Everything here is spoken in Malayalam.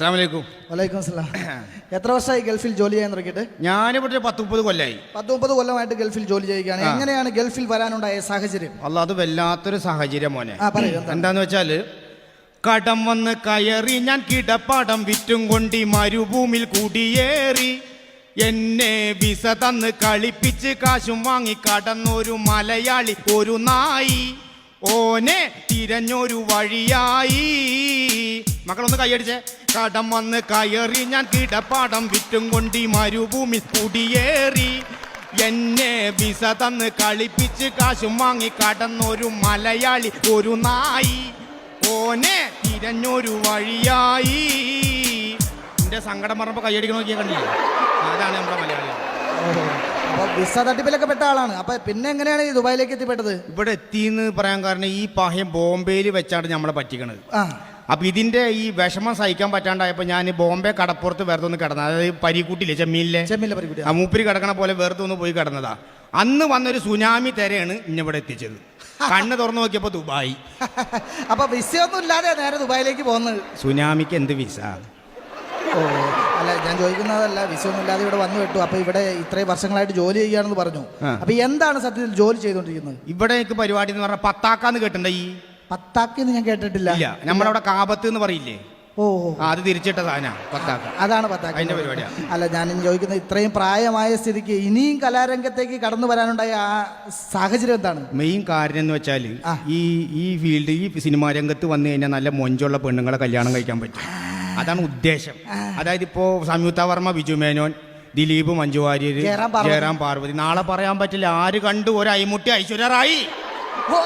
വലൈക്കും എത്ര വർഷമായി ഗൾഫിൽ ജോലി ചെയ്യാൻ തുടങ്ങിയിട്ട്? ഞാനിവിടെ ഇവിടെ പത്ത് മുപ്പത് കൊല്ലായി. പത്ത് മുപ്പത് കൊല്ലമായിട്ട് ഗൾഫിൽ ജോലി ചെയ്യുകയാണ്. എങ്ങനെയാണ് ഗൾഫിൽ വരാനുണ്ടായ സാഹചര്യം? അല്ല അത് വല്ലാത്തൊരു സാഹചര്യം മോനെ? എന്താന്ന് വെച്ചാൽ കടം വന്ന് കയറി ഞാൻ കിടപ്പാടം വിറ്റും കൊണ്ടി മരുഭൂമിൽ കുടിയേറി. എന്നെ വിസ തന്ന് കളിപ്പിച്ച് കാശും വാങ്ങി കടന്നൊരു മലയാളി ഒരു നായി. ഓനെ തിരഞ്ഞൊരു വഴിയായി. മക്കളൊന്ന് കൈയടിച്ചേ. കടം വന്ന് കയറി ഞാൻ കിടപ്പാടം വിറ്റും കൊണ്ടി മരുഭൂമി കുടിയേറി. എന്നെ വിസ തന്ന് കളിപ്പിച്ച് കാശും വാങ്ങി കടന്നൊരു മലയാളി ഒരു നായി. ഓനെ തിരഞ്ഞൊരു വഴിയായി. എന്റെ സങ്കടം പറഞ്ഞപ്പോ കൈയടിക്കണ കണ്ടില്ലേ? അതാണ് നമ്മുടെ മലയാളി. അപ്പോൾ അപ്പൊ വിസ തട്ടിപ്പിലൊക്കെ പെട്ട ആളാണ്. അപ്പൊ പിന്നെ എങ്ങനെയാണ് ഈ ദുബായിലേക്ക് എത്തിപ്പെട്ടത്? ഇവിടെ എത്തിന്ന് പറയാൻ കാരണം ഈ പാഹ്യം ബോംബെയിൽ വെച്ചാണ് നമ്മളെ പറ്റിക്കണത്. ആ. അപ്പൊ ഇതിന്റെ ഈ വിഷമം സഹിക്കാൻ പറ്റാണ്ടായപ്പോ ഞാൻ ബോംബെ കടപ്പുറത്ത് വെറുതെ ഒന്ന് കിടന്നത്. അതായത് പരിക്കൂട്ടില്ല ചെമ്മീനിലെ? ആ മൂപ്പരി കിടക്കണ പോലെ വെറുതെ ഒന്ന് പോയി കിടന്നതാ. അന്ന് വന്നൊരു സുനാമി തെരയാണ് ഇന്നിവിടെ എത്തിച്ചത്. കണ്ണ് തുറന്നു നോക്കിയപ്പോ ദുബായി. അപ്പൊ വിസയൊന്നും ഇല്ലാതെ നേരെ ദുബായിലേക്ക് പോകുന്നത് സുനാമിക്ക് എന്ത് വിസ? ഓ അല്ല ഞാൻ ചോദിക്കുന്നതല്ല വിസയൊന്നും ഇല്ലാതെ ഇവിടെ വന്നു വിട്ടു അപ്പൊ ഇവിടെ ഇത്രയും വർഷങ്ങളായിട്ട് ജോലി ചെയ്യുകയാണെന്ന് പറഞ്ഞു. അപ്പൊ എന്താണ് സത്യത്തിൽ ജോലി ചെയ്തുകൊണ്ടിരിക്കുന്നത്? ഇവിടെ എനിക്ക് പരിപാടി എന്ന് പറഞ്ഞാൽ പത്താക്കാന്ന് കേട്ടിണ്ട ഈ? പത്താക്കിന്ന് ഞാൻ കേട്ടിട്ടില്ല. ഇല്ല നമ്മളവിടെ കാപത്ത് എന്ന് പറയില്ലേ? ഓ. ആ, അത് തിരിച്ചിട്ട സാധന പത്താക്ക. അതാണ് പത്താക്ക്. അതിന്റെ പരിപാടിയാ. അല്ല ഞാൻ ചോദിക്കുന്നത് ഇത്രയും പ്രായമായ സ്ഥിതിക്ക് ഇനിയും കലാരംഗത്തേക്ക് കടന്നു വരാനുണ്ടായ ആ സാഹചര്യം എന്താണ്? മെയിൻ കാര്യം എന്ന് വെച്ചാൽ ആ. ഈ ഈ ഫീൽഡ് ഈ സിനിമാ രംഗത്ത് വന്നു കഴിഞ്ഞാൽ നല്ല മൊഞ്ചുള്ള പെണ്ണുങ്ങളെ കല്യാണം കഴിക്കാൻ പറ്റും. അതാണ് ഉദ്ദേശം. അതായത് ഇപ്പോ സംയുക്ത വർമ്മ ബിജു മേനോൻ ദിലീപ് മഞ്ജു വാര്യർ ജയറാം പാർവതി. ജയറാം പാർവതി. നാളെ പറയാൻ പറ്റില്ല ആര് കണ്ടു ഒരു അയിമുട്ടി ഐശ്വര്യറായി ഓ.